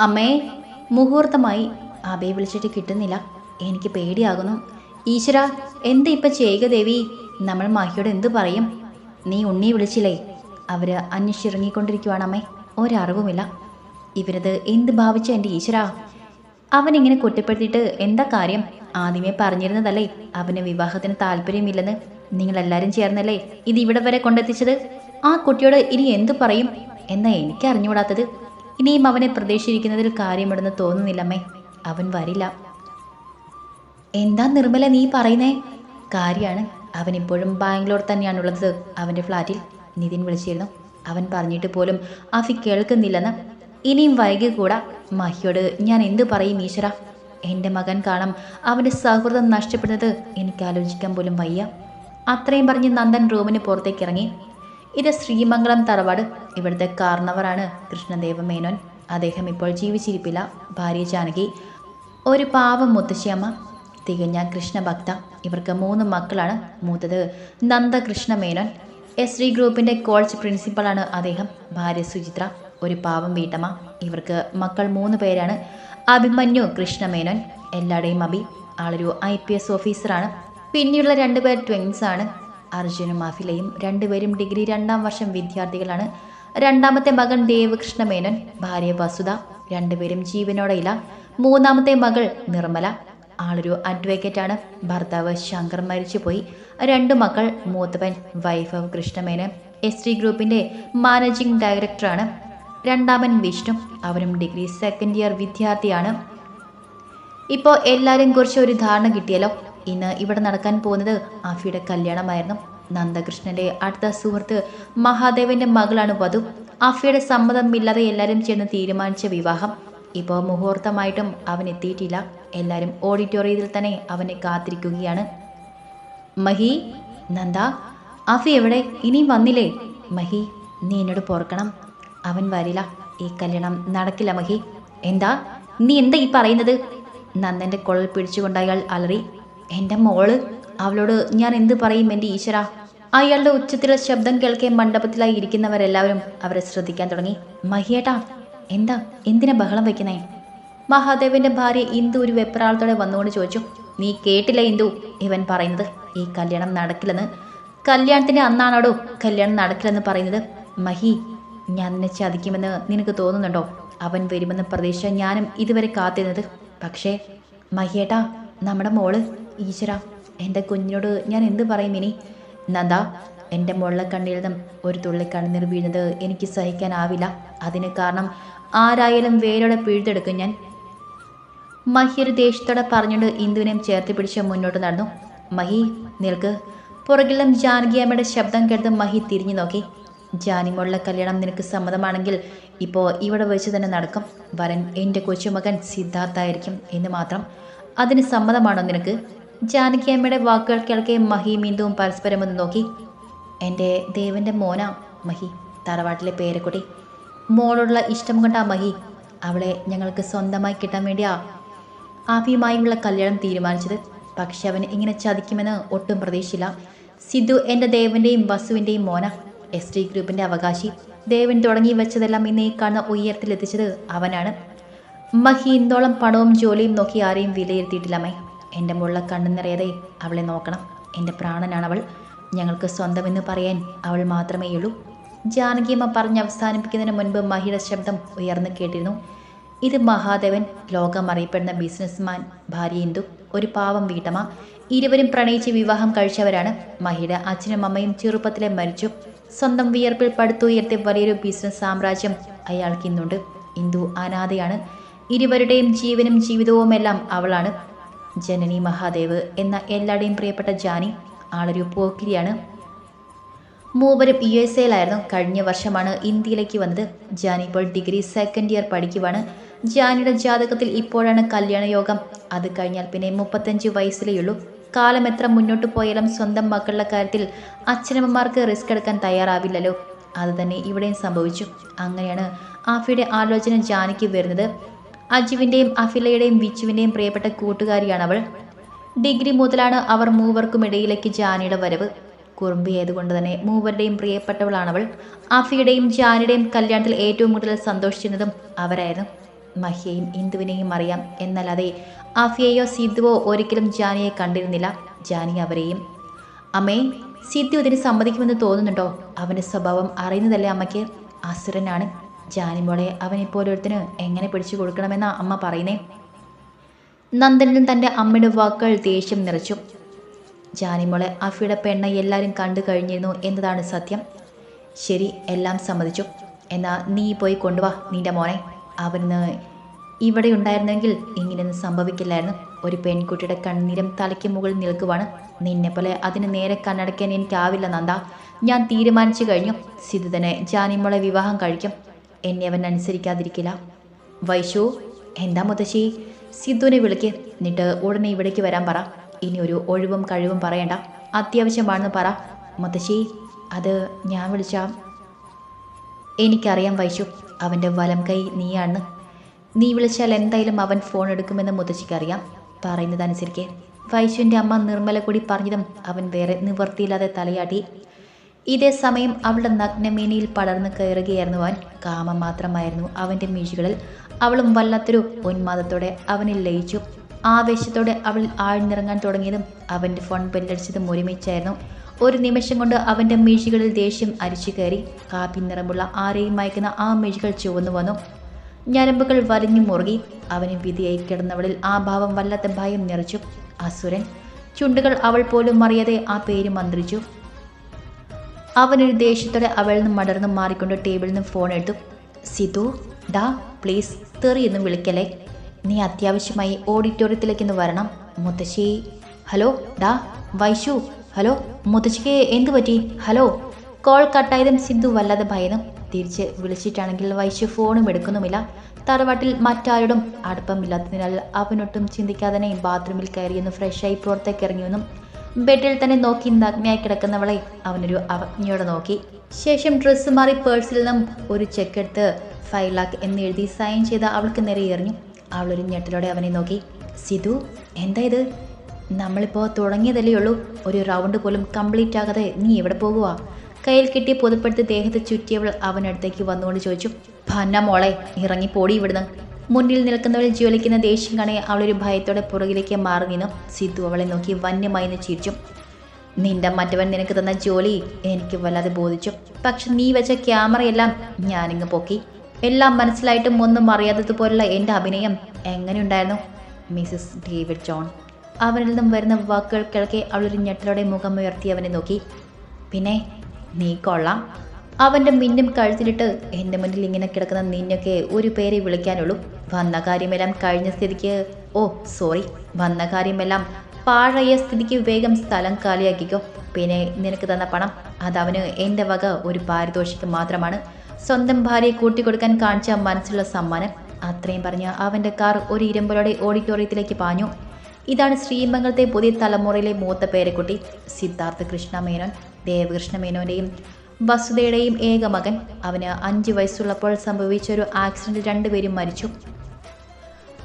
അമ്മേ മുഹൂർത്തമായി അബയെ വിളിച്ചിട്ട് കിട്ടുന്നില്ല. എനിക്ക് പേടിയാകുന്നു. ഈശ്വര എന്ത് ഇപ്പം ചെയ്യുക ദേവി? നമ്മൾ മാഹിയോട് എന്തു പറയും? നീ ഉണ്ണി വിളിച്ചില്ലേ? അവർ അന്വേഷിച്ചിറങ്ങിക്കൊണ്ടിരിക്കുവാണ് അമ്മേ. ഒരറിവുമില്ല. ഇവരത് എന്ത് ഭാവിച്ച എന്റെ ഈശ്വര? അവനിങ്ങനെ കുറ്റപ്പെടുത്തിയിട്ട് എന്താ കാര്യം? ആദ്യമേ പറഞ്ഞിരുന്നതല്ലേ അവന് വിവാഹത്തിന് താല്പര്യമില്ലെന്ന്. നിങ്ങളെല്ലാവരും ചേർന്നല്ലേ ഇത് ഇവിടെ വരെ കൊണ്ടെത്തിച്ചത്? ആ കുട്ടിയോട് ഇനി എന്തു പറയും? എന്നാ എനിക്ക് അറിഞ്ഞുകൂടാത്തത് ഇനിയും അവനെ പ്രതീക്ഷിച്ചിരിക്കുന്നതിൽ കാര്യമുണ്ടെന്ന് തോന്നുന്നില്ലമ്മേ. അവൻ വരില്ല. എന്താ നിർമ്മല നീ പറയുന്നേ? കാര്യമാണ് അവൻ ഇപ്പോഴും ബാംഗ്ലൂർ തന്നെയാണുള്ളത്. അവന്റെ ഫ്ലാറ്റിൽ നിതിൻ വിളിച്ചിരുന്നു. അവൻ പറഞ്ഞിട്ട് പോലും അഫി കേൾക്കുന്നില്ലെന്ന്. ഇനിയും വൈകി കൂടാ മഹിയോട് ഞാൻ എന്തു പറയും ഈശ്വര? എന്റെ മകൻ കാണാം അവന്റെ സൗഹൃദം നഷ്ടപ്പെടുന്നത് എനിക്ക് ആലോചിക്കാൻ പോലും വയ്യ. അത്രയും പറഞ്ഞ് നന്ദൻ റൂമിന് പുറത്തേക്ക് ഇറങ്ങി ഇത് ശ്രീമംഗളം തറവാട്. ഇവിടുത്തെ കാർണവറാണ് കൃഷ്ണദേവ മേനോൻ. അദ്ദേഹം ഇപ്പോൾ ജീവിച്ചിരിപ്പില്ല. ഭാര്യ ജാനകി ഒരു പാവം മുത്തശ്ശിയമ്മ തികഞ്ഞ കൃഷ്ണഭക്ത. ഇവർക്ക് മൂന്ന് മക്കളാണ്. മൂത്തത് നന്ദകൃഷ്ണ മേനോൻ. എസ് ഡി ഗ്രൂപ്പിന്റെ കോളേജ് പ്രിൻസിപ്പളാണ് അദ്ദേഹം. ഭാര്യ സുചിത്ര ഒരു പാവം വീട്ടമ്മ. ഇവർക്ക് മക്കൾ മൂന്ന് പേരാണ്. അഭിമന്യു കൃഷ്ണമേനോൻ എല്ലാവരുടെയും അഭി. ആളൊരു ഐ പി എസ് ഓഫീസറാണ്. പിന്നെയുള്ള രണ്ട് പേർ ട്വിൻസ് ആണ് അർജുനും അഫിലയും രണ്ടുപേരും ഡിഗ്രി രണ്ടാം വർഷം വിദ്യാർത്ഥികളാണ്. രണ്ടാമത്തെ മകൻ ദേവകൃഷ്ണ മേനൻ ഭാര്യ വസുധ രണ്ടുപേരും ജീവനോടെയില്ല. മൂന്നാമത്തെ മകൾ നിർമ്മല. ആളൊരു അഡ്വക്കേറ്റാണ്. ഭർത്താവ് ശങ്കർ മരിച്ചുപോയി. രണ്ടു മക്കൾ മൂത്തവൻ വൈഭവ് കൃഷ്ണമേനോൻ എസ് ടി ഗ്രൂപ്പിന്റെ മാനേജിംഗ് ഡയറക്ടറാണ്. രണ്ടാമൻ വിഷ്ണു അവനും ഡിഗ്രി സെക്കൻഡ് ഇയർ വിദ്യാർത്ഥിയാണ്. ഇപ്പോൾ എല്ലാവരെയും കുറിച്ച് ഒരു ധാരണ കിട്ടിയല്ലോ. ഇന്ന് ഇവിടെ നടക്കാൻ പോകുന്നത് ആഫിയുടെ കല്യാണമായിരുന്നു. നന്ദകൃഷ്ണന്റെ അടുത്ത സുഹൃത്ത് മഹാദേവന്റെ മകളാണ് വധു. ആഫിയുടെ സമ്മതമില്ലാതെ എല്ലാവരും ചേർന്ന് തീരുമാനിച്ച വിവാഹം. ഇപ്പോൾ മുഹൂർത്തമായിട്ടും അവൻ എത്തിയിട്ടില്ല. എല്ലാവരും ഓഡിറ്റോറിയത്തിൽ തന്നെ അവനെ കാത്തിരിക്കുകയാണ്. മഹി നന്ദ ആഫി എവിടെ? ഇനിയും വന്നില്ലേ? മഹി നീ എന്നോട് പോർക്കണം അവൻ വരില്ല. ഈ കല്യാണം നടക്കില്ല മഹി. എന്താ? നീ എന്താ ഈ പറയുന്നത്? നന്ദന്റെ കുഴൽ പിടിച്ചുകൊണ്ട് അയാൾ അലറി. എന്റെ മോൾ അവളോട് ഞാൻ എന്ത് പറയും എന്റെ ഈശ്വര? അയാളുടെ ഉച്ചത്തിലെ ശബ്ദം കേൾക്കെ മണ്ഡപത്തിലായി ഇരിക്കുന്നവരെല്ലാവരും അവരെ ശ്രദ്ധിക്കാൻ തുടങ്ങി. മഹിയേട്ടാ എന്താ? എന്തിനാ ബഹളം വയ്ക്കുന്നേ മഹാദേവന്റെ ഭാര്യ ഇന്ദു ഒരു വെപ്രാളത്തോടെ വന്നുകൊണ്ട് ചോദിച്ചു. നീ കേട്ടില്ല ഇന്ദു? ഇവൻ പറയുന്നത് ഈ കല്യാണം നടക്കില്ലെന്ന്. കല്യാണത്തിന്റെ അന്നാണോടോ കല്യാണം നടക്കില്ലെന്ന് പറയുന്നത്? മഹി ഞാൻ നിന്നെ ചതിക്കുമെന്ന് നിനക്ക് തോന്നുന്നുണ്ടോ? അവൻ വരുമെന്ന് പ്രതീക്ഷ ഞാനും ഇതുവരെ കാത്തിരുന്നത്. പക്ഷേ മഹിയേട്ടാ നമ്മുടെ മോൾ ഈശ്വര എന്റെ കുഞ്ഞിനോട് ഞാൻ എന്ത് പറയും ഇനി? നന്ദ എന്റെ മോളിലെ കണ്ണിൽ നിന്നും ഒരു തുള്ളി കണ്ണീർ വീഴുന്നത് എനിക്ക് സഹിക്കാനാവില്ല. അതിന് കാരണം ആരായാലും വേരോടെ പിഴുതെടുക്കും ഞാൻ. മഹി ഒരു ദേഷ്യത്തോടെ പറഞ്ഞുകൊണ്ട് ഇന്ദുവിനെയും ചേർത്ത് പിടിച്ച് മുന്നോട്ട് നടന്നു. മഹി നിൽക്ക്. പുറകിലും ജാനകിയമ്മയുടെ ശബ്ദം കേട്ട് മഹി തിരിഞ്ഞു നോക്കി. ജാനിമുള്ള കല്യാണം നിനക്ക് സമ്മതമാണെങ്കിൽ ഇപ്പോൾ ഇവിടെ വെച്ച് തന്നെ നടക്കും. വരൻ എന്റെ കൊച്ചുമകൻ സിദ്ധാർത്ഥായിരിക്കും എന്ന് മാത്രം. അതിന് സമ്മതമാണോ നിനക്ക്? ജാനകിയമ്മയുടെ വാക്കുകൾ കേൾക്കെ മഹിയും ഇന്ദുവും പരസ്പരം ഒന്ന് നോക്കി. എന്റെ ദേവന്റെ മോന മഹി തറവാട്ടിലെ പേരക്കുട്ടി. മോളോടുള്ള ഇഷ്ടം കൊണ്ടാ മഹി അവളെ ഞങ്ങൾക്ക് സ്വന്തമായി കിട്ടാൻ വേണ്ടിയാ. ആഫിയുമായുള്ള കല്യാണം തീരുമാനിച്ചത്. പക്ഷെ അവൻ ഇങ്ങനെ ചതിക്കുമെന്ന് ഒട്ടും പ്രതീക്ഷയില്ല സിദ്ധു എന്റെ ദേവന്റെയും വസുവിന്റെയും മോന. എസ് ഡി ഗ്രൂപ്പിന്റെ അവകാശി. ദേവൻ തുടങ്ങി വെച്ചതെല്ലാം ഇന്ന് ഈ കാണുന്ന ഉയരത്തിലെത്തിച്ചത് അവനാണ്. മഹി ഇന്തോളം പണവും ജോലിയും നോക്കി ആരെയും വിലയിരുത്തിയിട്ടില്ലമ്മേ എന്റെ മുള്ള കണ്ണു നിറയതേ അവളെ നോക്കണം. എന്റെ പ്രാണനാണ് അവൾ. ഞങ്ങൾക്ക് സ്വന്തമെന്ന് പറയാൻ അവൾ മാത്രമേയുള്ളൂ ജാനകിയമ്മ പറഞ്ഞ് അവസാനിപ്പിക്കുന്നതിന് മുൻപ് മഹിയുടെ ശബ്ദം ഉയർന്നു കേട്ടിരുന്നു. ഇത് മഹാദേവൻ ലോകം അറിയപ്പെടുന്ന ബിസിനസ്മാൻ ഭാര്യ ഇന്ദു ഒരു പാവം വീട്ടമ്മ. ഇരുവരും പ്രണയിച്ച് വിവാഹം കഴിച്ചവരാണ് മഹിയുടെ അച്ഛനും അമ്മയും ചെറുപ്പത്തിലെ മരിച്ചു. സ്വന്തം വിയർപ്പിൽ പടുത്തുയർത്തിയ വലിയൊരു ബിസിനസ് സാമ്രാജ്യം അയാൾക്ക് ഇന്നുണ്ട്. ഇന്ദു അനാഥയാണ്. ഇരുവരുടെയും ജീവനും ജീവിതവുമെല്ലാം അവളാണ്. ജനനി മഹാദേവ് എന്ന എല്ലാവരുടെയും പ്രിയപ്പെട്ട ജാനി ആളൊരു പോക്കിരിയാണ്. മൂവരും യു എസ് എയിലായിരുന്നു കഴിഞ്ഞ വർഷമാണ് ഇന്ത്യയിലേക്ക് വന്നത്. ജാനി ഇപ്പോൾ ഡിഗ്രി സെക്കൻഡ് ഇയർ പഠിക്കുവാണ്. ജാനിയുടെ ജാതകത്തിൽ ഇപ്പോഴാണ് കല്യാണ യോഗം അത് കഴിഞ്ഞാൽ പിന്നെ മുപ്പത്തഞ്ച് വയസ്സിലേ ഉള്ളൂ. കാലം എത്ര മുന്നോട്ട് പോയാലും സ്വന്തം മക്കളുടെ കാര്യത്തിൽ അച്ഛനമ്മമാർക്ക് റിസ്ക് എടുക്കാൻ തയ്യാറാവില്ലല്ലോ. അത് തന്നെ ഇവിടെയും സംഭവിച്ചു. അങ്ങനെയാണ് ആഫിയുടെ ആലോചന ജാനിക്ക് വരുന്നത്. അജുവിന്റെയും അഫിലയുടെയും വിച്ചുവിന്റെയും പ്രിയപ്പെട്ട കൂട്ടുകാരിയാണ് അവൾ ഡിഗ്രി മുതലാണ് അവർ മൂവർക്കും ഇടയിലേക്ക് ജാനിയുടെ വരവ്. കുറുമ്പിയായതുകൊണ്ട് തന്നെ മൂവരുടെയും പ്രിയപ്പെട്ടവളാണവൾ. ആഫിയുടെയും ജാനിയുടെയും കല്യാണത്തിൽ ഏറ്റവും കൂടുതൽ സന്തോഷിച്ചിരുന്നതും അവരായിരുന്നു. മഹിയെയും ഇന്ദുവിനെയും അറിയാം. എന്നല്ലാതെ അഫിയയോ സിദ്ധുവോ ഒരിക്കലും ജാനിയെ കണ്ടിരുന്നില്ല. ജാനി അവരെയും അമ്മേ സിദ്ധു ഇതിന് സമ്മതിക്കുമെന്ന് തോന്നുന്നുണ്ടോ? അവന്റെ സ്വഭാവം അറിയുന്നതല്ലേ അമ്മയ്ക്ക്? അസുരനാണ്. ജാനിമോളെ അവനെപ്പോലൊരുത്തിന് എങ്ങനെ പിടിച്ചു കൊടുക്കണമെന്നാ അമ്മ പറയുന്നേ? നന്ദനും തന്റെ അമ്മയുടെ വാക്കുകൾ ദേഷ്യം നിറച്ചു. ജാനിമോളെ അഫിയുടെ പെണ്ണ എല്ലാവരും കണ്ടു കഴിഞ്ഞിരുന്നു എന്നതാണ് സത്യം. ശരി എല്ലാം സമ്മതിച്ചു. എന്നാ നീ പോയി കൊണ്ടുവാ നിന്റെ മോനെ. അവന് ഇവിടെ ഉണ്ടായിരുന്നെങ്കിൽ ഇങ്ങനെയൊന്നും സംഭവിക്കില്ലായിരുന്നു. ഒരു പെൺകുട്ടിയുടെ കണ്ണീരം തലയ്ക്ക് മുകളിൽ നിൽക്കുവാണ്. നിന്നെപ്പോലെ അതിന് നേരെ കണ്ണടയ്ക്കാൻ എനിക്കാവില്ല നന്ദ. ഞാൻ തീരുമാനിച്ചു കഴിഞ്ഞു. സിദ്ധു തന്നെ ജാനിമോളെ വിവാഹം കഴിക്കും. എന്നെ അവൻ അനുസരിക്കാതിരിക്കില്ല. വൈശു എന്താ മുത്തശ്ശി? സിദ്ധുവിനെ വിളിക്ക്. എന്നിട്ട് ഉടനെ ഇവിടേക്ക് വരാൻ പറ. ഇനി ഒരു ഒഴിവും കഴിവും പറയണ്ട. അത്യാവശ്യമാണെന്ന് പറ. മുത്തശ്ശി അത് ഞാൻ വിളിച്ച. എനിക്കറിയാം വൈശു അവന്റെ വലം കൈ നീയാണ്. നീ വിളിച്ചാൽ എന്തായാലും അവൻ ഫോൺ എടുക്കുമെന്ന് മുത്തശ്ശിക്കറിയാം. പറയുന്നതനുസരിക്കേ. വൈശുവിന്റെ അമ്മ നിർമ്മല കൂടി പറഞ്ഞതും അവൻ വേറെ നിവർത്തിയില്ലാതെ തലയാട്ടി. ഇതേ സമയം അവളുടെ നഗ്നമേനിയിൽ പടർന്നു കയറുകയായിരുന്നു അവൻ. കാമം മാത്രമായിരുന്നു അവന്റെ മീശുകളിൽ. അവളും വല്ലാത്തൊരു ഉന്മാദത്തോടെ അവനിൽ ലയിച്ചു. ആവേശത്തോടെ അവൾ ആഴ്ന്നിറങ്ങാൻ തുടങ്ങിയതും അവന്റെ ഫോൺ ബെല്ലടിച്ചതും ഒരുമിച്ചായിരുന്നു. ഒരു നിമിഷം കൊണ്ട് അവന്റെ മീശികളിൽ ദേഷ്യം അരിച്ചു കയറി. കാപ്പി നിറമുള്ള ആരെയും മയക്കുന്ന ആ മീശികൾ ചുവന്നു വന്നു. ഞരമ്പുകൾ വലിഞ്ഞു മുറുകി. അവന് വിധിയായി കിടന്നവളിൽ ആ ഭാവം വല്ലാത്ത ഭയം നിറച്ചു. അസുരൻ. ചുണ്ടുകൾ അവൾ പോലും അറിയാതെ ആ പേര് മന്ത്രിച്ചു. അവനൊരു ദേഷ്യത്തോടെ അവളിൽ നിന്ന് മടർന്ന് മാറിക്കൊണ്ട് ടേബിളിൽ നിന്ന് ഫോൺ എടുത്തു. സിതു ഡാ പ്ലീസ് തെറി എന്ന് വിളിക്കല്ലേ? നീ അത്യാവശ്യമായി ഓഡിറ്റോറിയത്തിലേക്കൊന്ന് വരണം. മുത്തശ്ശി ഹലോ ഡാ വൈശു ഹലോ മുത്തശ്ശിക്ക് എന്തു പറ്റി? ഹലോ കോൾ കട്ടായതും സിദ്ധു വല്ലാതെ ഭയന്നും. തിരിച്ച് വിളിച്ചിട്ടാണെങ്കിൽ വൈശു ഫോണും എടുക്കുന്നുമില്ല. തറവാട്ടിൽ മറ്റാരോടും അടുപ്പമില്ലാത്തതിനാൽ അവനൊട്ടും ചിന്തിക്കാതെ ബാത്റൂമിൽ കയറിയെന്നും ഫ്രഷായി പുറത്തേക്ക് ഇറങ്ങിയെന്നും ബെഡിൽ തന്നെ നോക്കി നഗ്നയായി കിടക്കുന്നവളെ അവനൊരു അവജ്ഞയോടെ നോക്കി. ശേഷം ഡ്രസ്സ് മാറി പേഴ്സിൽ നിന്നും ഒരു ചെക്ക് എടുത്ത് ഫൈവ് ലാക്ക് എന്ന് എഴുതി സൈൻ ചെയ്ത അവൾക്ക് നേരെ എറിഞ്ഞു. അവളൊരു ഞെട്ടലോടെ അവനെ നോക്കി. സിധു എന്താ ഇത്? നമ്മളിപ്പോൾ തുടങ്ങിയതല്ലേ ഉള്ളൂ. ഒരു റൗണ്ട് പോലും കംപ്ലീറ്റ് ആകാതെ നീ എവിടെ പോകുക കയ്യിൽ കിട്ടി പൊതുപ്പെടുത്ത് ദേഹത്ത് ചുറ്റിയവൾ അവനടുത്തേക്ക് വന്നുകൊണ്ട് ചോദിച്ചു. ഭന്ന മോളെ ഇറങ്ങി പോടി ഇവിടുന്ന്. മുന്നിൽ നിൽക്കുന്നവൾ ജ്വലിക്കുന്ന ദേഷ്യം കാണെ അവളൊരു ഭയത്തോടെ പുറകിലേക്ക് മാറി നിന്നു. സിദ്ധു അവളെ നോക്കി വന്യമായി നിന്ന് ചിരിച്ചു. നിന്റെ മറ്റവൻ നിനക്ക് തന്ന ജോലി എനിക്ക് വല്ലാതെ ബോധിച്ചു. പക്ഷെ നീ വെച്ച ക്യാമറയെല്ലാം ഞാനിങ്ങ് പൊക്കി. എല്ലാം മനസ്സിലായിട്ടും ഒന്നും അറിയാത്തതുപോലുള്ള എന്റെ അഭിനയം എങ്ങനെയുണ്ടായിരുന്നു? Mrs David John. അവനിൽ നിന്നും വരുന്ന വാക്കുകൾ കേൾക്കെ അവളൊരു ഞെട്ടലോടെ മുഖം ഉയർത്തി അവനെ നോക്കി. പിന്നെ നീ കൊള്ളാം. അവന്റെ മിന്നും കഴുത്തിലിട്ട് എന്റെ മുന്നിൽ ഇങ്ങനെ കിടക്കുന്ന നിന്നൊക്കെ ഒരു പേരെ വിളിക്കാനുള്ളൂ. വന്ന കാര്യമെല്ലാം കഴിഞ്ഞ സ്ഥിതിക്ക് ഓ സോറി വന്ന കാര്യമെല്ലാം പാഴയ സ്ഥിതിക്ക് വേഗം സ്ഥലം കാലിയാക്കിക്കോ. പിന്നെ നിനക്ക് തന്ന പണം അതവന് എന്റെ വക ഒരു പാരിതോഷികം മാത്രമാണ്. സ്വന്തം ഭാര്യയെ കൂട്ടിക്കൊടുക്കാൻ കാണിച്ച മനസ്സിലുള്ള സമ്മാനം അത്രയും പറഞ്ഞ് അവന്റെ കാർ ഒരു ഇരുമ്പലോടെ ഓഡിറ്റോറിയത്തിലേക്ക് പാഞ്ഞു. ഇതാണ് ശ്രീമംഗലത്തെ പുതിയ തലമുറയിലെ മൂത്ത പേരക്കുട്ടി സിദ്ധാർത്ഥ കൃഷ്ണ മേനോൻ ദേവകൃഷ്ണ മേനോന്റെയും വസുതയുടെയും ഏക മകൻ അവന് അഞ്ച് വയസ്സുള്ളപ്പോൾ സംഭവിച്ച ഒരു ആക്സിഡന്റിൽ രണ്ടുപേരും മരിച്ചു.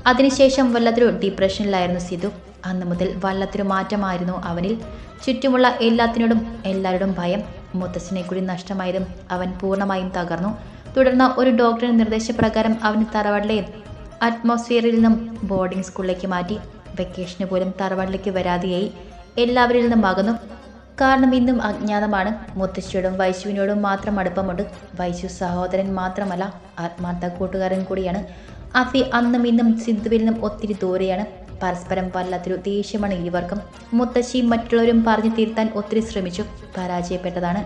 അതിനുശേഷം വല്ലതൊരു ഡിപ്രഷനിലായിരുന്നു സിധു. അന്നു മുതൽ വല്ലത്തൊരു മാറ്റമായിരുന്നു അവനിൽ. ചുറ്റുമുള്ള എല്ലാത്തിനോടും എല്ലാവരോടും ഭയം മുത്തച്ഛനെ കൂടി നഷ്ടമായതും അവൻ പൂർണമായും തകർന്നു. തുടർന്ന് ഒരു ഡോക്ടറുടെ നിർദ്ദേശപ്രകാരം അവന് തറവാടിലെ അറ്റ്മോസ്ഫിയറിൽ നിന്നും ബോർഡിംഗ് സ്കൂളിലേക്ക് മാറ്റി. വെക്കേഷന് പോലും തറവാടിലേക്ക് വരാതെയായി. എല്ലാവരിൽ നിന്നും അകന്നു. കാരണം ഇന്നും അജ്ഞാതമാണ്. മുത്തശ്ശിയോടും വൈശുവിനോടും മാത്രം അടുപ്പമുണ്ട്. വൈശു സഹോദരൻ മാത്രമല്ല ആത്മാർത്ഥ കൂട്ടുകാരൻ കൂടിയാണ്. അഫി അന്നും ഇന്നും സിന്ധുവിൽ നിന്നും ഒത്തിരി ദൂരെയാണ്. പരസ്പരം വല്ലാത്തൊരു ദേഷ്യമാണ് ഇരുവർക്കും. മുത്തശ്ശിയും മറ്റുള്ളവരും പറഞ്ഞു തീർത്താൻ ഒത്തിരി ശ്രമിച്ചു. പരാജയപ്പെട്ടതാണ്.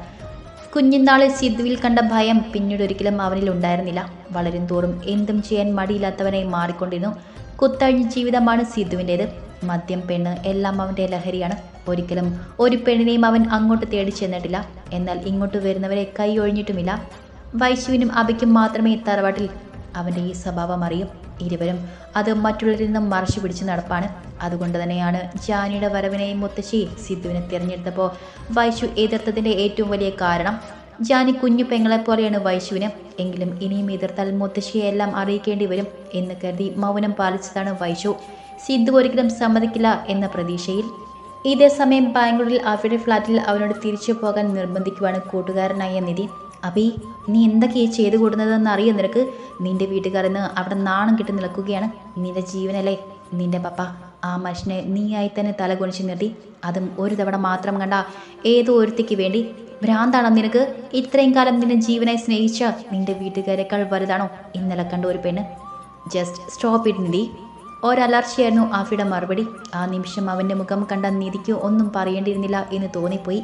കുഞ്ഞുനാളിൽ സിദ്ധുവിൽ കണ്ട ഭയം പിന്നീട് ഒരിക്കലും അവനിൽ ഉണ്ടായിരുന്നില്ല. വളരും തോറും എന്തും ചെയ്യാൻ മടിയില്ലാത്തവനായി മാറിക്കൊണ്ടിരുന്നു. കുത്തഴിഞ്ഞ ജീവിതമാണ് സിദ്ധുവിന്റേത് മദ്യം പെണ്ണ് എല്ലാം അവന്റെ ലഹരിയാണ്. ഒരിക്കലും ഒരു പെണ്ണിനെയും അവൻ അങ്ങോട്ട് തേടി ചെന്നിട്ടില്ല. എന്നാൽ ഇങ്ങോട്ട് വരുന്നവരെ കൈ ഒഴിഞ്ഞിട്ടുമില്ല. വൈശുവിനും അബയ്ക്കും മാത്രമേ തറവാട്ടിൽ അവന്റെ ഈ സ്വഭാവം അറിയും. ഇരുവരും അത് മറ്റുള്ളവരിൽ നിന്നും മറച്ചു പിടിച്ച് നടപ്പാണ്. അതുകൊണ്ട് തന്നെയാണ് ജാനിയുടെ വരവിനെയും മുത്തശ്ശി സിദ്ധുവിനെ തിരഞ്ഞെടുത്തപ്പോൾ വൈശു എതിർത്തതിന്റെ ഏറ്റവും വലിയ കാരണം. ജാനി കുഞ്ഞു പെങ്ങളെപ്പോലെയാണ് വൈശുവിന്. എങ്കിലും ഇനിയും എതിർത്താൽ മുത്തശ്ശിയെല്ലാം അറിയിക്കേണ്ടി വരും എന്ന് കരുതി മൗനം പാലിച്ചതാണ് വൈശു. സിദ്ധു ഒരിക്കലും സമ്മതിക്കില്ല എന്ന പ്രതീക്ഷയിൽ ഇതേ സമയം ബാംഗ്ലൂരിൽ അവരുടെ ഫ്ലാറ്റിൽ അവനോട് തിരിച്ചു പോകാൻ നിർബന്ധിക്കുവാണ് കൂട്ടുകാരനായ നിധി. അബി നീ എന്തൊക്കെയാ ചെയ്തു കൂടുന്നതെന്ന് അറിയാം നിനക്ക്? നിന്റെ വീട്ടുകാരെന്ന് അവിടെ നാണം കിട്ടി നിൽക്കുകയാണ് നിന്റെ ജീവനല്ലേ? നിന്റെ പപ്പ ആ മനുഷ്യനെ നീയായി തന്നെ തല കുനിച്ച് നിർത്തി. അതും ഒരു തവണ മാത്രം കണ്ട ഏതോ ഒരുത്തിക്ക് വേണ്ടി. ഭ്രാന്താണോ നിനക്ക്? ഇത്രയും കാലം നിന്നെ ജീവനായി സ്നേഹിച്ച നിന്റെ വീട്ടുകാരെക്കാൾ വലുതാണോ? ഇന്നലെ കണ്ട ഒരു പെണ്ണ്. Just stop it Nidhi. ഒരലർച്ചയായിരുന്നു ആഫിയുടെ മറുപടി. ആ നിമിഷം അവന്റെ മുഖം കണ്ട നിധിക്ക് ഒന്നും പറയേണ്ടിയിരുന്നില്ല എന്ന് തോന്നിപ്പോയി.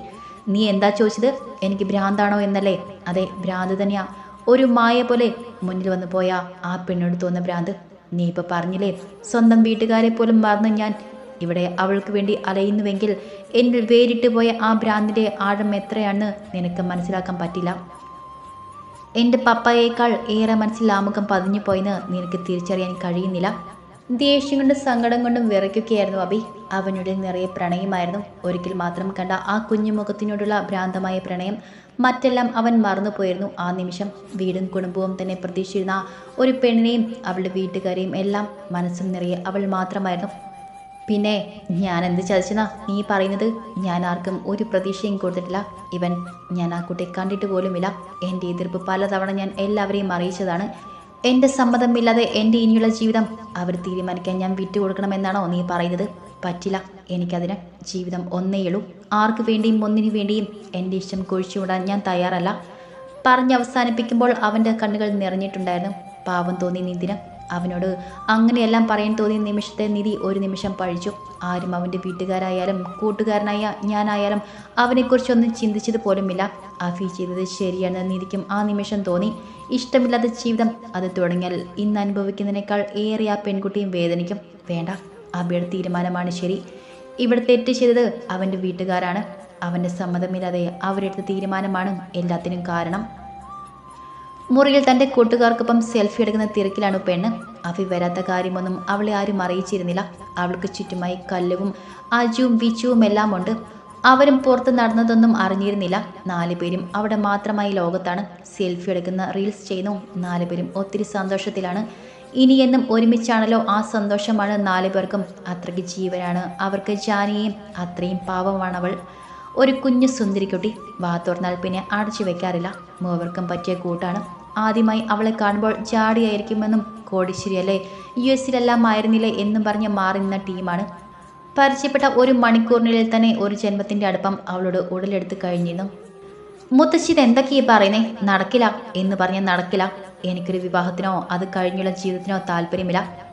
നീ എന്താ ചോദിച്ചത്? എനിക്ക് ഭ്രാന്താണോ എന്നല്ലേ? അതെ ഭ്രാന്ത് തന്നെയാ. ഒരു മായ പോലെ മുന്നിൽ വന്നു പോയ ആ പെണ്ണോട് തോന്നുന്ന ഭ്രാന്ത് നീ ഇപ്പൊ പറഞ്ഞില്ലേ? സ്വന്തം വീട്ടുകാരെ പോലും മറന്ന് ഞാൻ ഇവിടെ അവൾക്ക് വേണ്ടി അലയുന്നുവെങ്കിൽ എന്നിൽ വേരിട്ട് പോയ ആ ഭ്രാന്തിന്റെ ആഴം എത്രയാണെന്ന് നിനക്ക് മനസ്സിലാക്കാൻ പറ്റില്ല? എന്റെ പപ്പയേക്കാൾ ഏറെ മനസ്സിൽ ആമുഖം പതിഞ്ഞു പോയെന്ന് നിനക്ക് തിരിച്ചറിയാൻ കഴിയുന്നില്ല? ദേഷ്യം കൊണ്ടും സങ്കടം കൊണ്ടും വിറയ്ക്കുകയായിരുന്നു അബി. അവനുള്ളിൽ നിറയെ പ്രണയമായിരുന്നു. ഒരിക്കൽ മാത്രം കണ്ട ആ കുഞ്ഞു മുഖത്തിനോടുള്ള ഭ്രാന്തമായ പ്രണയം മറ്റെല്ലാം അവൻ മറന്നുപോയിരുന്നു. ആ നിമിഷം വീടും കുടുംബവും തന്നെ പ്രതീക്ഷിച്ചിരുന്ന ഒരു പെണ്ണിനെയും അവളുടെ വീട്ടുകാരെയും എല്ലാം മനസ്സും നിറയെ അവൾ മാത്രമായിരുന്നു. പിന്നെ ഞാൻ എന്ത് ചതിച്ചെന്നാ നീ പറയുന്നത്? ഞാൻ ആർക്കും ഒരു പ്രതീക്ഷയും കൊടുത്തിട്ടില്ല. ഇവൻ ഞാൻ ആ കുട്ടിയെ കണ്ടിട്ട് പോലുമില്ല. എന്റെ എതിർപ്പ് പലതവണ ഞാൻ എല്ലാവരെയും അറിയിച്ചതാണ്. എന്റെ സമ്മതമില്ലാതെ എന്റെ ഇനിയുള്ള ജീവിതം അവർ തീരുമാനിക്കാൻ ഞാൻ വിട്ടുകൊടുക്കണമെന്നാണോ നീ പറയുന്നത്? പറ്റില്ല. എനിക്കതിന് ജീവിതം ഒന്നേയുള്ളൂ ആർക്ക് വേണ്ടിയും ഒന്നിനു വേണ്ടിയും എന്റെ ഇഷ്ടം കുഴിച്ചുവിടാൻ ഞാൻ തയ്യാറല്ല. പറഞ്ഞ് അവസാനിപ്പിക്കുമ്പോൾ അവന്റെ കണ്ണുകൾ നിറഞ്ഞിട്ടുണ്ടായിരുന്നു. പാവം തോന്നി നിന്തിന് അവനോട് അങ്ങനെയെല്ലാം പറയാൻ തോന്നിയ നിമിഷത്തെ നിധി ഒരു നിമിഷം പഴിച്ചു. ആരും അവന്റെ വീട്ടുകാരായാലും കൂട്ടുകാരനായ ഞാനായാലും അവനെക്കുറിച്ചൊന്നും ചിന്തിച്ചത് പോലുമില്ല അഫി ചെയ്തത് ശരിയാണെന്ന് നിധിക്കും ആ നിമിഷം തോന്നി. ഇഷ്ടമില്ലാത്ത ജീവിതം അത് തുടങ്ങിയാൽ ഇന്ന് അനുഭവിക്കുന്നതിനേക്കാൾ ഏറെ ആ പെൺകുട്ടിയും വേദനിക്കും. വേണ്ട അബിയുടെ തീരുമാനമാണ് ശരി. ഇവിടെ തെറ്റ് ചെയ്തത് അവന്റെ വീട്ടുകാരാണ്. അവന്റെ സമ്മതമില്ലാതെ അവരെടുത്ത തീരുമാനമാണ് എല്ലാത്തിനും കാരണം. മുറിയിൽ തന്റെ കൂട്ടുകാർക്കൊപ്പം സെൽഫി എടുക്കുന്ന തിരക്കിലാണ് പെണ്ണ്. അഫി വരാത്ത കാര്യമൊന്നും അവളെ ആരും അറിയിച്ചിരുന്നില്ല. അവൾക്ക് ചുറ്റുമായി കല്ലുവും അജുവും വിച്ചുവും എല്ലാം ഉണ്ട് അവരും പുറത്ത് നടന്നതൊന്നും അറിഞ്ഞിരുന്നില്ല. നാലുപേരും അവിടെ മാത്രമായി ലോകത്താണ്. സെൽഫി എടുക്കുന്ന റീൽസ് ചെയ്യുന്നു. നാലുപേരും ഒത്തിരി സന്തോഷത്തിലാണ്. ഇനിയെന്നും ഒരുമിച്ചാണല്ലോ ആ സന്തോഷമാണ് നാലു പേർക്കും. അത്രയ്ക്ക് ജീവനാണ് അവർക്ക് ജാനിയും അത്രയും അവൾ. ഒരു കുഞ്ഞു സുന്ദരിക്കുട്ടി. വാ തുറന്നാൽ പിന്നെ അടച്ചു വെക്കാറില്ല. മൂവർക്കും പറ്റിയ കൂട്ടാണ്. ആദ്യമായി അവളെ കാണുമ്പോൾ ജാടിയായിരിക്കുമെന്നും കോടിശ്ശേരിയല്ലേ യു എസിലെല്ലാം ആയിരുന്നില്ലേ എന്നും പറഞ്ഞ് മാറി നിന്ന ടീമാണ്. പരിചയപ്പെട്ട ഒരു മണിക്കൂറിനുള്ളിൽ തന്നെ ഒരു ജന്മത്തിന്റെ അടുപ്പം അവളോട് ഉടലെടുത്ത് കഴിഞ്ഞിരുന്നു. മുത്തശ്ശി എന്തൊക്കെയാ പറയുന്നേ? നടക്കില്ല എന്ന് പറഞ്ഞാൽ നടക്കില്ല. എനിക്കൊരു വിവാഹത്തിനോ അത് കഴിഞ്ഞുള്ള ജീവിതത്തിനോ താല്പര്യമില്ല.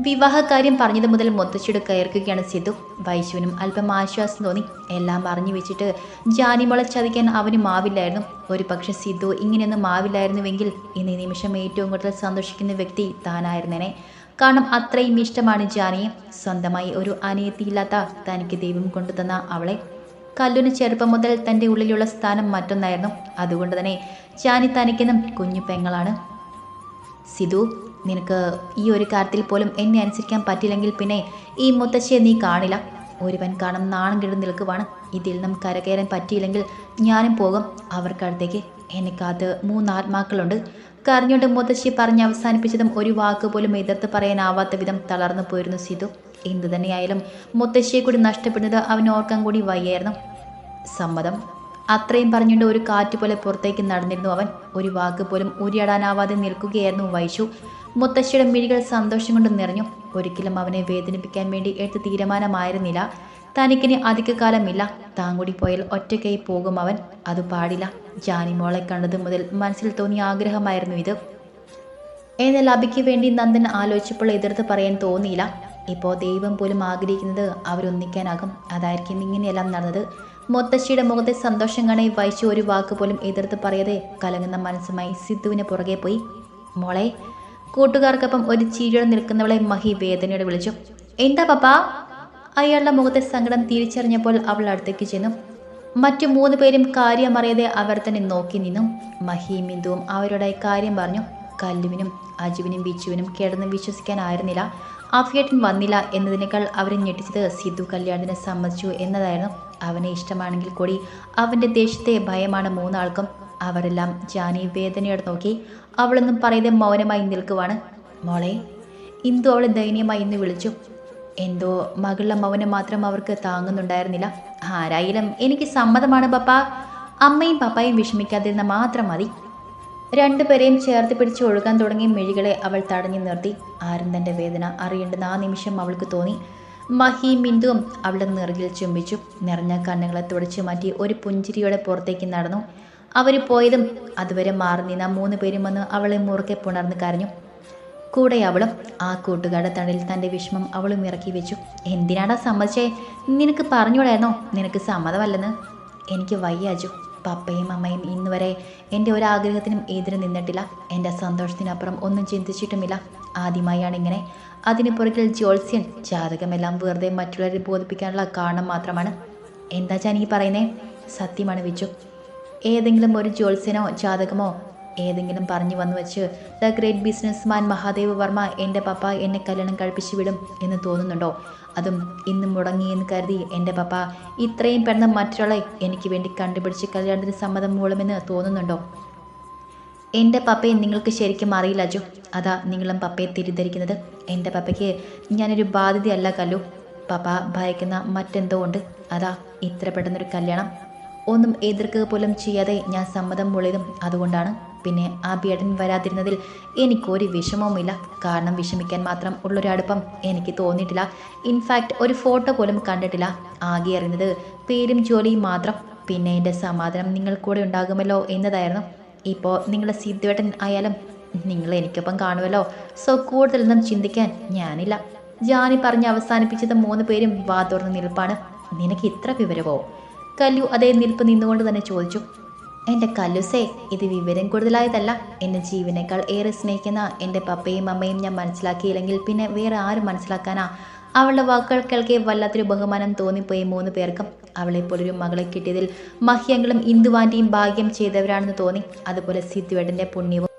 വിവാഹകാര്യം പറഞ്ഞത് മുതൽ മുത്തശ്ശിയുടെ കയർക്കുകയാണ് സിദ്ധു. വൈശുവിനും അല്പം ആശ്വാസം തോന്നി. എല്ലാം അറിഞ്ഞു വെച്ചിട്ട് ജാനിമോളെ ചതിക്കാൻ അവനും മാവില്ലായിരുന്നു. ഒരു പക്ഷെ സിദ്ധു ഇങ്ങനെയൊന്നും മാവില്ലായിരുന്നുവെങ്കിൽ ഇന്ന് നിമിഷം ഏറ്റവും കൂടുതൽ സന്തോഷിക്കുന്ന വ്യക്തി താനായിരുന്നേനെ. കാരണം അത്രയും ഇഷ്ടമാണ് ജാനിയെ. സ്വന്തമായി ഒരു അനിയത്തിയില്ലാത്ത തനിക്ക് ദൈവം കൊണ്ടുതന്ന അവളെ. കല്ലുന് ചെറുപ്പം മുതൽ തന്റെ ഉള്ളിലുള്ള സ്ഥാനം മറ്റൊന്നായിരുന്നു. അതുകൊണ്ട് തന്നെ ജാനി തനിക്കെന്നും കുഞ്ഞു പെങ്ങളാണ്. സിധു നിനക്ക് ഈ ഒരു കാര്യത്തിൽ പോലും എന്നെ അനുസരിക്കാൻ പറ്റില്ലെങ്കിൽ പിന്നെ ഈ മുത്തശ്ശിയെ നീ കാണില്ല. ഒരുവൻ കാണും നാണം കിടന്ന് നിൽക്കുവാണ് ഇതിൽ നിന്നും കരകയറാൻ പറ്റിയില്ലെങ്കിൽ ഞാനും പോകും. അവർക്കടുത്തേക്ക് എനിക്കകത്ത് മൂന്നാത്മാക്കളുണ്ട് കരഞ്ഞുകൊണ്ട് മുത്തശ്ശി പറഞ്ഞ് അവസാനിപ്പിച്ചതും ഒരു വാക്ക് പോലും എതിർത്ത് പറയാനാവാത്ത വിധം തളർന്നു പോയിരുന്നു സിധു. എന്തു തന്നെയായാലും മുത്തശ്ശിയെ കൂടി നഷ്ടപ്പെടുന്നത് അവൻ ഓർക്കാൻ കൂടി വയ്യായിരുന്നു. സമ്മതം അത്രയും പറഞ്ഞുകൊണ്ട് ഒരു കാറ്റ് പോലെ പുറത്തേക്ക് നടന്നിരുന്നു അവൻ. ഒരു വാക്ക് പോലും ഉരിയാടാനാവാതെ നിൽക്കുകയായിരുന്നു വൈശു. മുത്തശ്ശിയുടെ മിഴികൾ സന്തോഷം കൊണ്ട് നിറഞ്ഞു. ഒരിക്കലും അവനെ വേദനിപ്പിക്കാൻ വേണ്ടി എടുത്ത തീരുമാനമായിരുന്നില്ല. തനിക്കിനി അധികകാലമില്ല. താങ്കൂടി കൂടി പോയാൽ ഒറ്റയ്ക്കായി പോകും അവൻ. അത് പാടില്ല. ജാനിമോളെ കണ്ടത് മുതൽ മനസ്സിൽ തോന്നിയ ആഗ്രഹമായിരുന്നു ഇത്. എന്നാൽ അബിക്ക് വേണ്ടി നന്ദൻ ആലോചിച്ചപ്പോൾ എതിർത്ത് പറയാൻ തോന്നിയില്ല. ഇപ്പോൾ ദൈവം പോലും ആഗ്രഹിക്കുന്നത് അവരൊന്നിക്കാനാകും. അതായിരിക്കും ഇങ്ങനെയെല്ലാം നടന്നത്. മുത്തശ്ശിയുടെ മുഖത്തെ സന്തോഷം കാണാൻ വൈശു ഒരു വാക്ക് പോലും എതിർത്ത് പറയാതെ കലങ്ങുന്ന മനസ്സുമായി സിദ്ധുവിന് പുറകെ പോയി. മോളെ കൂട്ടുകാർക്കൊപ്പം ഒരു ചിരിയോടെ നിൽക്കുന്നവളെ മഹി വേദനയോടെ വിളിച്ചു. എന്താ പപ്പാ? അയാളുടെ മുഖത്തെ സങ്കടം തിരിച്ചറിഞ്ഞപ്പോൾ അവൾ അടുത്തേക്ക് ചെന്നു. മറ്റു മൂന്ന് പേരും കാര്യം അറിയാതെ അവർ തന്നെ നോക്കി നിന്നു. മഹിയും ബിന്ദുവും അവരുടെ കാര്യം പറഞ്ഞു. കല്ലുവിനും അജുവിനും ബിച്ചുവിനും കിടന്ന് വിശ്വസിക്കാനായിരുന്നില്ല. അഫിയേട്ടൻ വന്നില്ല എന്നതിനേക്കാൾ അവരെ ഞെട്ടിച്ചത് സിദ്ധു കല്യാണത്തിന് സമ്മതിച്ചു എന്നതായിരുന്നു. അവനെ ഇഷ്ടമാണെങ്കിൽ കൂടി അവന്റെ ദേഷ്യത്തെ ഭയമാണ് മൂന്നാൾക്കും. അവരെല്ലാം ജാനി വേദനയോടെ നോക്കി അവളൊന്നും പറയാതെ മൗനമായി നിൽക്കുവാണ്. മോളെ ഇന്ദു അവളെ ദയനീയമായി ഇന്ന് വിളിച്ചു. എന്തോ മകളുടെ മൗനം മാത്രം അവർക്ക് താങ്ങുന്നുണ്ടായിരുന്നില്ല. ആരായാലും എനിക്ക് സമ്മതമാണ് പപ്പ. അമ്മയും പപ്പായും വിഷമിക്കാതിരുന്ന മാത്രം മതി. രണ്ടുപേരെയും ചേർത്ത് പിടിച്ച് ഒഴുകാൻ തുടങ്ങിയ മിഴികളെ അവൾ തടഞ്ഞു നിർത്തി. ആരും തന്റെ വേദന അറിയേണ്ടെന്ന് ആ നിമിഷം അവൾക്ക് തോന്നി. മഹിയും മിന്ദുവും അവളുടെ നിറകിൽ ചുംബിച്ചു. നിറഞ്ഞ കണ്ണുകളെ തുടച്ചു മാറ്റി ഒരു പുഞ്ചിരിയോടെ പുറത്തേക്ക് നടന്നു. അവർ പോയതും അതുവരെ മാറി നിന്ന മൂന്ന് പേരും വന്ന് അവളെ മുറുക്കെ പുണർന്ന് കരഞ്ഞു. കൂടെ അവളും ആ കൂട്ടുകാരുടെ തണലിൽ തന്റെ വിഷമം അവളും ഇറക്കി വെച്ചു. എന്തിനാടാ സമ്മതിച്ചേ? നിനക്ക് പറഞ്ഞുകൂടായിരുന്നോ? നിനക്ക് സമ്മതമല്ലെന്ന്? എനിക്ക് വയ്യാജു പപ്പയും അമ്മയും ഇന്നുവരെ എന്റെ ഒരാഗ്രഹത്തിനും എതിര് നിന്നിട്ടില്ല. എന്റെ സന്തോഷത്തിനപ്പുറം ഒന്നും ചിന്തിച്ചിട്ടുമില്ല. ആദ്യമായാണ് ഇങ്ങനെ. അതിന് പുറകിൽ ജ്യോത്സ്യൻ ജാതകമെല്ലാം വെറുതെ മറ്റുള്ളവരെ ബോധിപ്പിക്കാനുള്ള കാരണം മാത്രമാണ്. എന്താ ഞാൻ ഈ പറയുന്നേ? സത്യമാണ് വെച്ചു ഏതെങ്കിലും ഒരു ജ്യോത്സ്യനോ ജാതകമോ ഏതെങ്കിലും പറഞ്ഞു വന്നു വെച്ച് the great businessman Mahadev Varma എന്റെ പപ്പ എന്നെ കല്യാണം കഴിപ്പിച്ചു വിടും എന്ന് തോന്നുന്നുണ്ടോ? അതും ഇന്ന് മുടങ്ങി എന്ന് കരുതി എന്റെ പപ്പ ഇത്രയും പെട്ടെന്ന് മറ്റൊരാളെ എനിക്ക് വേണ്ടി കണ്ടുപിടിച്ച് കല്യാണത്തിന് സമ്മതം മൂളുമെന്ന് തോന്നുന്നുണ്ടോ? എന്റെ പപ്പയെ നിങ്ങൾക്ക് ശരിക്കും അറിയില്ല അജു. അതാ നിങ്ങളും പപ്പയെ തിരിധരിക്കുന്നത് എന്റെ പപ്പയ്ക്ക് ഞാനൊരു ബാധ്യതയല്ല കല്ലു. പപ്പ ഭയക്കുന്ന മറ്റെന്തോ ഉണ്ട്. അതാ ഇത്ര പെട്ടെന്നൊരു കല്യാണം. ഒന്നും എതിർക്കുക പോലും ചെയ്യാതെ ഞാൻ സമ്മതം പൊളിയതും അതുകൊണ്ടാണ്. പിന്നെ ആ ബിയടൻ വരാതിരുന്നതിൽ എനിക്കൊരു വിഷമവുമില്ല. കാരണം വിഷമിക്കാൻ മാത്രം ഉള്ളൊരു അടുപ്പം എനിക്ക് തോന്നിയിട്ടില്ല. ഇൻഫാക്റ്റ് ഒരു ഫോട്ടോ പോലും കണ്ടിട്ടില്ല. ആകെ അറിയുന്നത് പേരും ജോലിയും മാത്രം. പിന്നെ എന്റെ സമാധാനം നിങ്ങൾ കൂടെ ഉണ്ടാകുമല്ലോ എന്നതായിരുന്നു. ഇപ്പോൾ നിങ്ങൾ സിദ്ധുവേട്ടൻ ആയാലും നിങ്ങൾ എനിക്കൊപ്പം കാണുമല്ലോ സോ കൂടുതലൊന്നും ചിന്തിക്കാൻ ഞാനില്ല. ജാനി പറഞ്ഞ് അവസാനിപ്പിച്ചത് മൂന്ന് പേരും വാ തുറന്ന് നിൽപ്പാണ്. നിനക്ക് ഇത്ര വിവരമോ? കല്ലു അതേ നിൽപ്പ് നിന്നുകൊണ്ട് തന്നെ ചോദിച്ചു. എന്റെ കല്ലുസേ ഇത് വിവരം കൂടുതലായതല്ല. എന്നെ ജീവനേക്കാൾ ഏറെ സ്നേഹിക്കുന്ന എന്റെ പപ്പയും അമ്മയും ഞാൻ മനസ്സിലാക്കിയില്ലെങ്കിൽ പിന്നെ വേറെ ആരും മനസ്സിലാക്കാനാ? അവളുടെ വാക്കുകൾ കേൾക്കെ വല്ലാത്തൊരു ബഹുമാനം തോന്നിപ്പോയി മൂന്ന് പേർക്കും. അവളെപ്പോലൊരു മകളെ കിട്ടിയതിൽ മഹ്യങ്ങളും ഇന്ദുവാന്റെയും ഭാഗ്യം ചെയ്തവരാണെന്ന് തോന്നി. അതുപോലെ സിദ്ധുവേട്ടന്റെ പുണ്യവും